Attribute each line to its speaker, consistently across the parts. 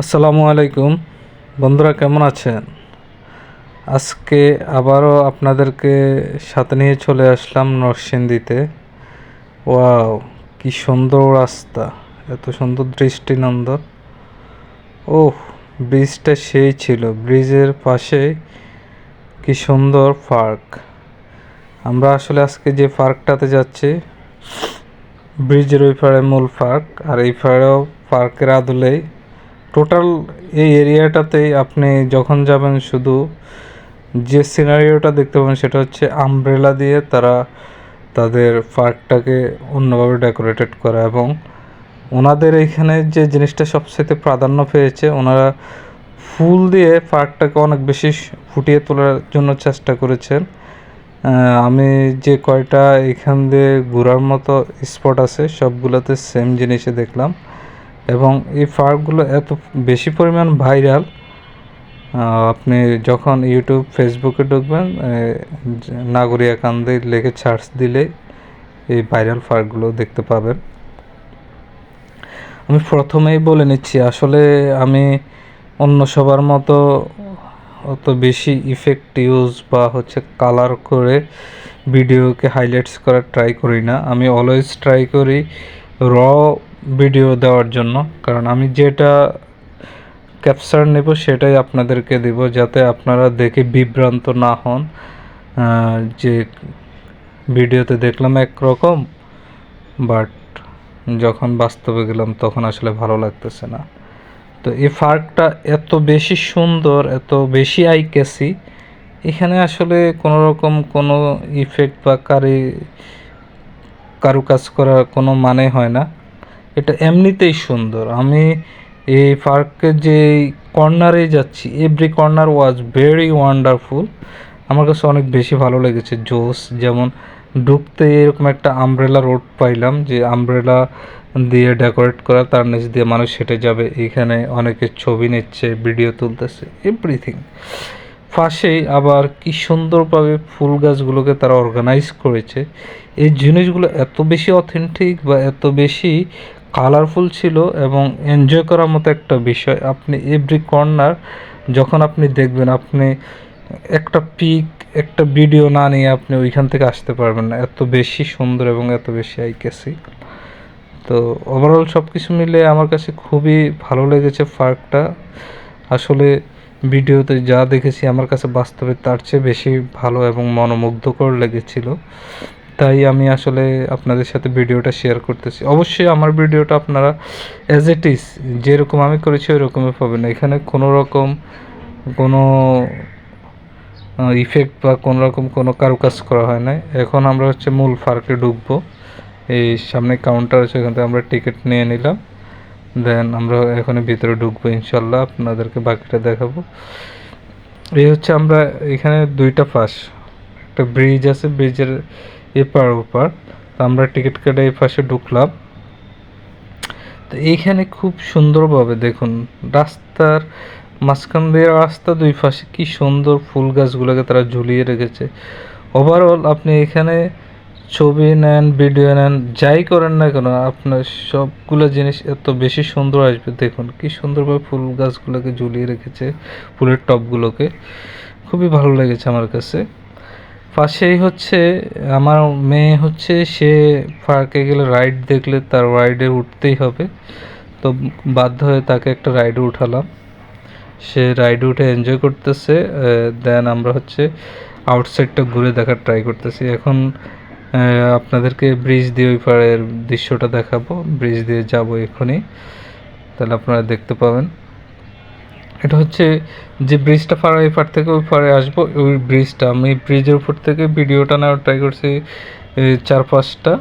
Speaker 1: আসসালামু আলাইকুম। বন্ধুরা, কেমন আছেন? আজকে আবারও আপনাদেরকে সাথে নিয়ে চলে আসলাম নরসিংদীতে। ওয়াও, কি সুন্দর রাস্তা, এত সুন্দর দৃষ্টিনন্দন। ওহ, ব্রিজটা সেই ছিল, ব্রিজের পাশে কি সুন্দর পার্ক। আমরা আসলে আজকে যে পার্কটাতে যাচ্ছি, ব্রিজের ওই পাড়ে মূল পার্ক, আর এই পাড়েও পার্কের আদলেই টোটাল এই এরিয়াটাতেই আপনি যখন যাবেন শুধু যে সিনারিওটা দেখতে পাবেন সেটা হচ্ছে আমব্রেলা দিয়ে তারা তাদের পার্কটাকে অন্যভাবে ডেকোরেটেড করা এবং ওনাদের এইখানে যে জিনিসটা সবচেয়ে প্রাধান্য পেয়েছে, ওনারা ফুল দিয়ে পার্কটাকে অনেক বেশি ফুটিয়ে তোলার জন্য চেষ্টা করেছেন। আমি যে কয়টা এখান দিয়ে ঘোরার মতো স্পট আছে, সবগুলোতে সেম জিনিসে দেখলাম। এবং এই ফার্কগুলো এত বেশি পরিমাণ ভাইরাল আপনি যখন ইউটিউব, ফেসবুকে ঢুকবেন নাগরিয়া কান্দে লেখে সার্চ দিলে এই ভাইরাল ফার্কগুলো দেখতে পাবেন। আমি প্রথমেই বলে নিচ্ছি, আসলে আমি অন্য সবার মতো অত বেশি ইফেক্ট ইউজ বা হচ্ছে কালার করে ভিডিওকে হাইলাইটস করার ট্রাই করি না। আমি অলওয়েজ ট্রাই করি র ভিডিও দেওয়ার জন্য। কারণ আমি যেটা ক্যাপচার নেব সেটাই আপনাদেরকে দেব যাতে আপনারা দেখে বিভ্রান্ত না হন। যে ভিডিওতে দেখলাম একরকম বাট যখন বাস্তবে গেলাম তখন আসলে ভালো লাগতেছে না। তো এই ফার্কটা এত বেশি সুন্দর, এত বেশি আই ক্যাসি এখানে আসলে কোনো রকম কোনো ইফেক্ট বা কারি কারুকাজ করার কোনো মানে হয় না। এটা এমনিতেই সুন্দর। আমি এই পার্কে যে কর্নারে যাচ্ছি every corner was very wonderful আমার কাছে অনেক বেশি ভালো লেগেছে জোস যেমন ঢুকতে এরকম একটা আমব্রেলা রোড পাইলাম, যে আমব্রেলা দিয়ে ডেকোরেট করা, তার নিচ দিয়ে মানুষ হেঁটে যাবে, এখানে অনেকে ছবি নিচ্ছে ভিডিও তুলতেছে এভরিথিং পাশেই আবার কি সুন্দরভাবে ফুল গাছগুলোকে তারা অর্গানাইজ করেছে। এই জিনিসগুলো এত বেশি অথেন্টিক বা এত বেশি কালারফুল ছিল এবং এনজয় করার মতো একটা বিষয়। আপনি এভরি কর্নার যখন আপনি দেখবেন, আপনি একটা পিক একটা ভিডিও না নিয়ে আপনি ওইখান থেকে আসতে পারবেন না। এত বেশি সুন্দর এবং এত বেশি আইকেসি তো ওভারঅল সব কিছু মিলে আমার কাছে খুবই ভালো লেগেছে পার্কটা আসলে ভিডিওতে যা দেখেছি, আমার কাছে বাস্তবে তার চেয়ে বেশি ভালো এবং মনোমুগ্ধকর লেগেছিল। তাই আমি আসলে আপনাদের সাথে ভিডিওটা শেয়ার করতেছি। অবশ্যই আমার ভিডিওটা আপনারা অ্যাজ ইট ইজ যেরকম আমি করেছি ওইরকমই পাবেন। এখানে কোনো রকম কোনো ইফেক্ট বা কোনো রকম কোনো কারুকাজ করা হয় না এখন আমরা হচ্ছে মূল ফার্কে ঢুকবো। এই সামনে কাউন্টার আছে, ওখান থেকে আমরা টিকিট নিয়ে নিলাম। দেন আমরা এখন ভিতরে ঢুকবো ইনশাল্লাহ আপনাদেরকে বাকিটা দেখাবো। এই হচ্ছে আমরা এখানে দুইটা পাশ। একটা ব্রিজ আছে ব্রিজের এপার ওপার। তো আমরা টিকিট কেটে এই পাশে ঢুকলাম। তো এইখানে খুব সুন্দরভাবে দেখুন, রাস্তার মাঝখান দিয়ে রাস্তা দুই পাশে কি সুন্দর ফুল গাছগুলোকে তারা ঝুলিয়ে রেখেছে। ওভারঅল আপনি এখানে ছবি নেন ভিডিও নেন, যাই করেন না কেন, আপনার সবগুলো জিনিস এত বেশি সুন্দর আসবে। দেখুন কি সুন্দরভাবে ফুল গাছগুলোকে ঝুলিয়ে রেখেছে, ফুলের টবগুলোকে। খুবই ভালো লেগেছে আমার কাছে। পাশেই হচ্ছে, আমার মেয়ে হচ্ছে, সে পার্কে গেলে রাইড দেখলে তার রাইডে উঠতেই হবে। তো বাধ্য হয়ে তাকে একটা রাইডে উঠালাম। সে রাইডে উঠে এনজয় করতেছে দেন আমরা হচ্ছে আউটসাইডটা ঘুরে দেখার ট্রাই করতেছি। এখন আপনাদেরকে ব্রিজ দিয়ে ওই পাড়ের দৃশ্যটা দেখাবো। ব্রিজ দিয়ে যাব এখনই। তাহলে আপনারা দেখতে পাবেন। এটা হচ্ছে যে ব্রিজটা পার এই পার থেকে ওই পারে আসব। ওই ব্রিজটা আমি ব্রিজের উপর থেকে ভিডিওটা নেওয়ার ট্রাই করছি চার পাঁচটা।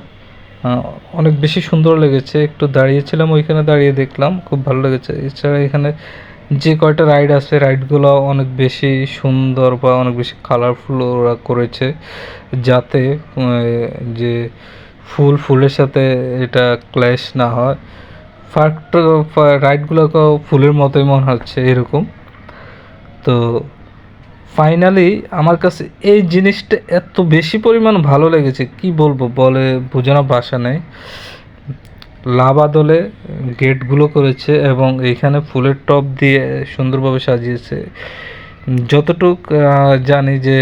Speaker 1: অনেক বেশি সুন্দর লেগেছে, একটু দাঁড়িয়েছিলাম ওইখানে দাঁড়িয়ে দেখলাম, খুব ভালো লেগেছে। এছাড়া এখানে যে কয়টা রাইড আছে রাইডগুলো অনেক বেশি সুন্দর বা অনেক বেশি কালারফুল ওরা করেছে, যাতে যে ফুল ফুলের সাথে এটা ক্ল্যাশ না হয়। পার্কটা রাইডগুলোকেও ফুলের মতোই মনে হচ্ছে এরকম। তো ফাইনালি আমার কাছে এই জিনিসটা এত বেশি পরিমাণ ভালো লেগেছে, কি বলব বলে বোঝানো ভাষা নেই। লাবাদলে গেটগুলো করেছে এবং এইখানে ফুলের টব দিয়ে সুন্দরভাবে সাজিয়েছে। যতটুক জানি যে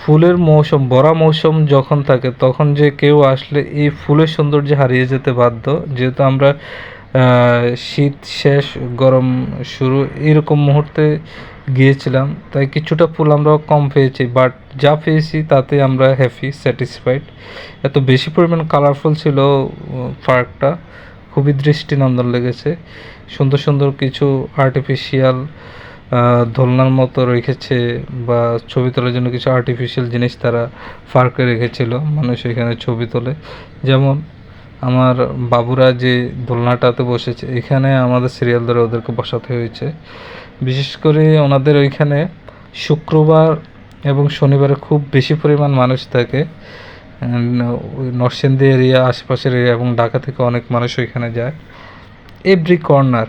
Speaker 1: ফুলের মৌসুম ভরা মৌসুম যখন থাকে, তখন যে কেউ আসলে এই ফুলের সৌন্দর্য হারিয়ে যেতে বাধ্য। যেহেতু আমরা শীত শেষ, গরম শুরু এরকম মুহূর্তে গিয়েছিলাম, তাই কিছুটা ফুল আমরা কম পেয়েছি। বাট যা পেয়েছি তাতে আমরা হ্যাপি স্যাটিসফাইড এত বেশি পরিমাণ কালারফুল ছিল পার্কটা। খুবই দৃষ্টিনন্দন লেগেছে। সুন্দর সুন্দর কিছু আর্টিফিশিয়াল দোলনার মতো রেখেছে বা ছবি তোলার জন্য কিছু আর্টিফিশিয়াল জিনিস তারা পার্কে রেখেছিল, মানুষ এখানে ছবি তোলে। যেমন আমার বাবুরা যে দোলনাটাতে বসেছে, এখানে আমাদের সিরিয়াল ধরে ওদেরকে বসাতে হয়েছে। বিশেষ করে ওনাদের ওইখানে শুক্রবার এবং শনিবারে খুব বেশি পরিমাণ মানুষ থাকে। নরসিংদী এরিয়া আশেপাশের এরিয়া এবং ঢাকা থেকে অনেক মানুষ ওইখানে যায়। এভরি কর্নার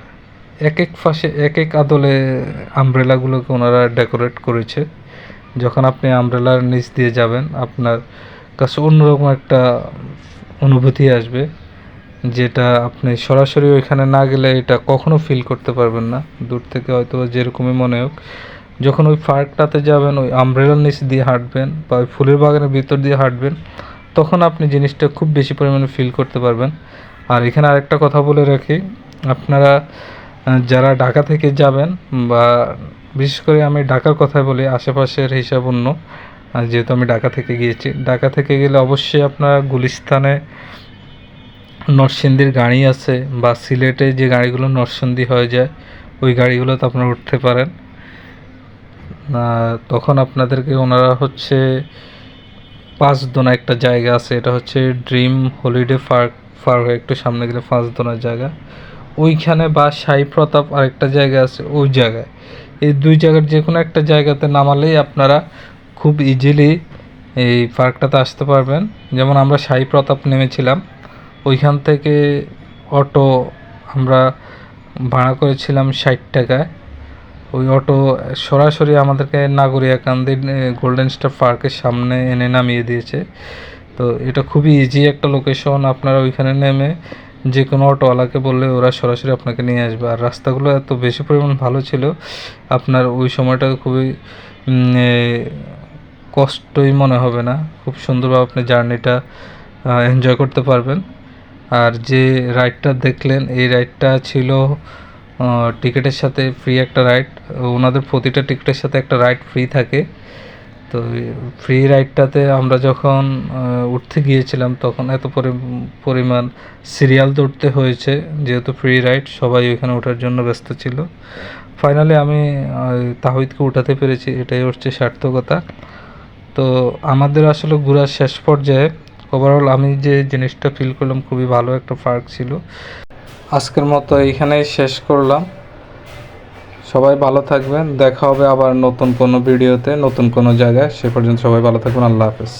Speaker 1: এক এক পাশে এক এক আদলে আমব্রেলাগুলোকে ওনারা ডেকোরেট করেছে। যখন আপনি আমব্রেলার নিচ দিয়ে যাবেন, আপনার কাছে অন্যরকম একটা অনুভূতি আসবে, যেটা আপনি সরাসরি ওইখানে না গেলে এটা কখনো ফিল করতে পারবেন না। দূর থেকে হয়তো যেরকমই মনে হোক, যখন ওই পার্কটাতে যাবেন, ওই আমব্রেলার নিচ দিয়ে হাঁটবেন বা ওই ফুলের বাগানের ভিতর দিয়ে হাঁটবেন, তখন আপনি জিনিসটা খুব বেশি পরিমাণে ফিল করতে পারবেন। আর এখানে আরেকটা কথা বলে রাখি, আপনারা যারা ঢাকা থেকে যাবেন বা বিশেষ করে আমি ঢাকার কথা বলি, আশেপাশের হিসাব অন্য। যেহেতু আমি ঢাকা থেকে গিয়েছি, ঢাকা থেকে গেলে অবশ্যই আপনারা গুলিস্তানে নরসিংদীর গাড়ি আছে বা সিলেটে যে গাড়িগুলো নরসিংদী হয়ে যায়, ওই গাড়িগুলোতে আপনারা উঠতে পারেন। তখন আপনাদেরকে ওনারা হচ্ছে পাঁচদোনা একটা জায়গা আছে, এটা হচ্ছে ড্রিম হলিডে পার্ক পার হয়ে একটু সামনে গেলে পাঁচদোনার জায়গা। ওইখানে বা সাই প্রতাপ আরেকটা জায়গা আছে, ওই জায়গায়। এই দুই জায়গার যে কোনো একটা জায়গাতে নামালেই আপনারা খুব ইজিলি এই পার্কটাতে আসতে পারবেন। যেমন আমরা সাই প্রতাপ নেমেছিলাম, ওইখান থেকে অটো আমরা ভাড়া করেছিলাম ষাট টাকায়। ওই অটো সরাসরি আমাদেরকে নাগরিয়াকান্দি গোল্ডেন স্টার পার্কের সামনে এনে নামিয়ে দিয়েছে। তো এটা খুবই ইজি একটা লোকেশন আপনারা ওইখানে নেমে যে কোনো অটোওয়ালাকে বললে ওরা সরাসরি আপনাকে নিয়ে আসবে। আর রাস্তাগুলো এত বেশি পরিমাণ ভালো ছিল, আপনার ওই সময়টা খুবই কষ্টই মনে হবে না। খুব সুন্দরভাবে আপনি জার্নিটা এনজয় করতে পারবেন। আর যে রাইডটা দেখলেন, এই রাইডটা ছিল টিকিটের সাথে ফ্রি একটা রাইড ওনাদের প্রতিটা টিকিটের সাথে একটা রাইড ফ্রি থাকে। তো ফ্রি রাইডটাতে আমরা যখন উঠতে গিয়েছিলাম, তখন এত পরি- পরিমাণ সিরিয়াল ধরতে হয়েছে, যেহেতু ফ্রি রাইড সবাই ওইখানে ওঠার জন্য ব্যস্ত ছিল। ফাইনালি আমি তাহিদকে উঠাতে পেরেছি, এটাই হচ্ছে সার্থকতা। তো আমাদের আসলে ঘোরার শেষ পর্যায়ে ওভারঅল আমি যে জিনিসটা ফিল করলাম, খুবই ভালো একটা পার্ক ছিল। আজকের মতো এইখানেই শেষ করলাম। সবাই ভালো থাকবেন। দেখা হবে আবার নতুন কোনো ভিডিওতে, নতুন কোনো জায়গায়। সে পর্যন্ত সবাই ভালো থাকবেন। আল্লাহ হাফেজ।